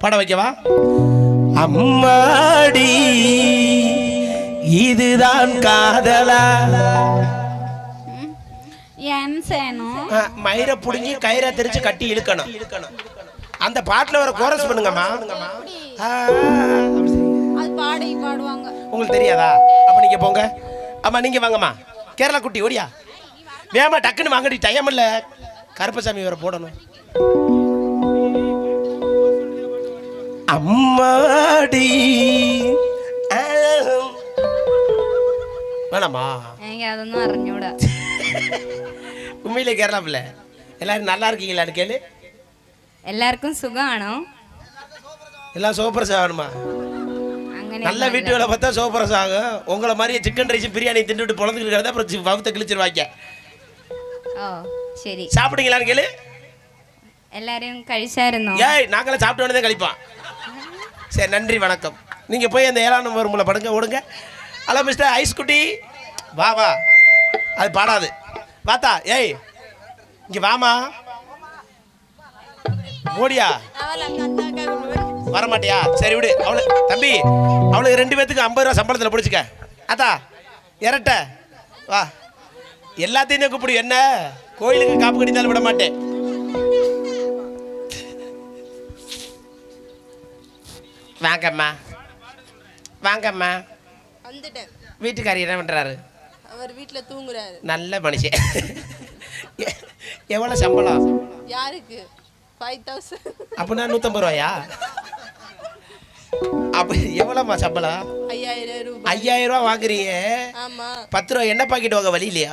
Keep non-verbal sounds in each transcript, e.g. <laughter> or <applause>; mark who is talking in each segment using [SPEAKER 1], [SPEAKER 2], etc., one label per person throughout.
[SPEAKER 1] பாட வைக்கவா? அம்மாடி இதுதான் காதலா? மயிரை புடுங்கி கயிறை தெரிச்சு கட்டி இழுக்கணும். அந்த பாட்டுல வர கோரஸ் பண்ணுங்கம்மா. ஆ,
[SPEAKER 2] அது பாடி பாடுவாங்க.
[SPEAKER 1] உங்களுக்கு தெரியாதா? அப்ப நீங்க போங்க. அம்மா நீங்க வாங்கம்மா. கேரளா குட்டி ஓடியா? வேமா டக்குன்னு வாங்கடி டைம் இல்ல. கருப்பசாமி வேற போடணும். அம்மாடி ஆ. வேணாமா
[SPEAKER 2] எனக்கு അതൊന്നും അറിഞ്ഞൂടാ <laughs>
[SPEAKER 1] உண்மையிலே கேரளா பிள்ளை எல்லாரும் நல்லா இருக்கீங்களான்னு கேளு
[SPEAKER 2] എല്ലാവർക്കും സുഖമാണോ
[SPEAKER 1] எல்லாம் சோப்பரசம் ஆகணுமா
[SPEAKER 2] അങ്ങനെ
[SPEAKER 1] நல்ல வீட்டு வேலை பார்த்தா சோப்பரசம் ஆகும் உங்களை மாதிரியே சிக்கன் ரைஸ் பிரியாணி தின்னுட்டு பொழந்துக்கிட்டு கிடந்தா அப்புறம் சி- வவுத்த கிழிச்சிருவாங்க
[SPEAKER 2] ഓ ശരി
[SPEAKER 1] சாப்பிட்டீங்களான்னு கேளு
[SPEAKER 2] എല്ലാരും കഴിച്ചായിരുന്നോ
[SPEAKER 1] ஏய் நாங்களாம் சாப்பிட்டு வேணதே கழிப்போம் சரி நன்றி வணக்கம். நீங்கள் போய் அந்த ஏழாம் நம்பர் ரூமில் படுங்க ஓடுங்க. ஹலோ மிஸ்டர் ஐஸ் குட்டி. வா வா. அது பாடாது. வாத்தா ஏய் இங்கே வாமா. ஓடியா? வரமாட்டியா? சரி விடு. அவளு தம்பி அவளுக்கு ரெண்டு பேத்துக்கு ஐம்பது ரூபா சம்பளத்தில் பிடிச்சிக்க. அத்தா இரட்ட வா. எல்லாத்தையும் கூப்பிடு என்ன? கோயிலுக்கு காப்பு கட்டினாலும் விட மாட்டேன். வாங்கம்மா. வாங்கம்மா.
[SPEAKER 3] வந்துட்டேன்.
[SPEAKER 1] வீட்டுக்காரி என்ன பண்ணுறாரு
[SPEAKER 3] அவர் வீட்டில் தூங்குறாரு.
[SPEAKER 1] நல்ல மனுஷன். எவ்வளோ சம்பளம்?
[SPEAKER 3] யாருக்கு? ஃபைவ் தௌசண்ட்
[SPEAKER 1] அப்படின்னா நூற்றம்பது ரூபாயா? அப்போ எவ்வளோம்மா சம்பளம்?
[SPEAKER 3] ஐயாயிரம் ரூபாய்.
[SPEAKER 1] ஐயாயிரம் ரூபா வாங்குறீங்க.
[SPEAKER 3] ஆமாம்
[SPEAKER 1] பத்து ரூபா என்ன பாக்கெட் வாங்க வழி இல்லையா?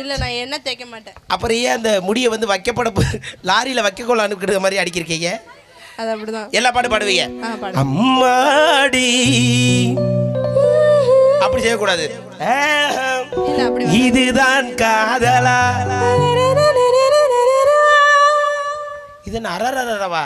[SPEAKER 3] இல்லை நான் என்ன தைக்க மாட்டேன்.
[SPEAKER 1] அப்புறம் ஏன் அந்த முடியை வந்து வைக்கப்பட லாரியில் வைக்கக்கோள் அனுப்பிக்கிற மாதிரி அடிக்கிறீங்க
[SPEAKER 3] அது அப்படிதான்.
[SPEAKER 1] எல்லா பாட்டும் பாடுவீங்க? அம்மாடி. அப்படி செய்யக்கூடாது. இதுதான் காதலா. <laughs> இது என்ன அரரரவா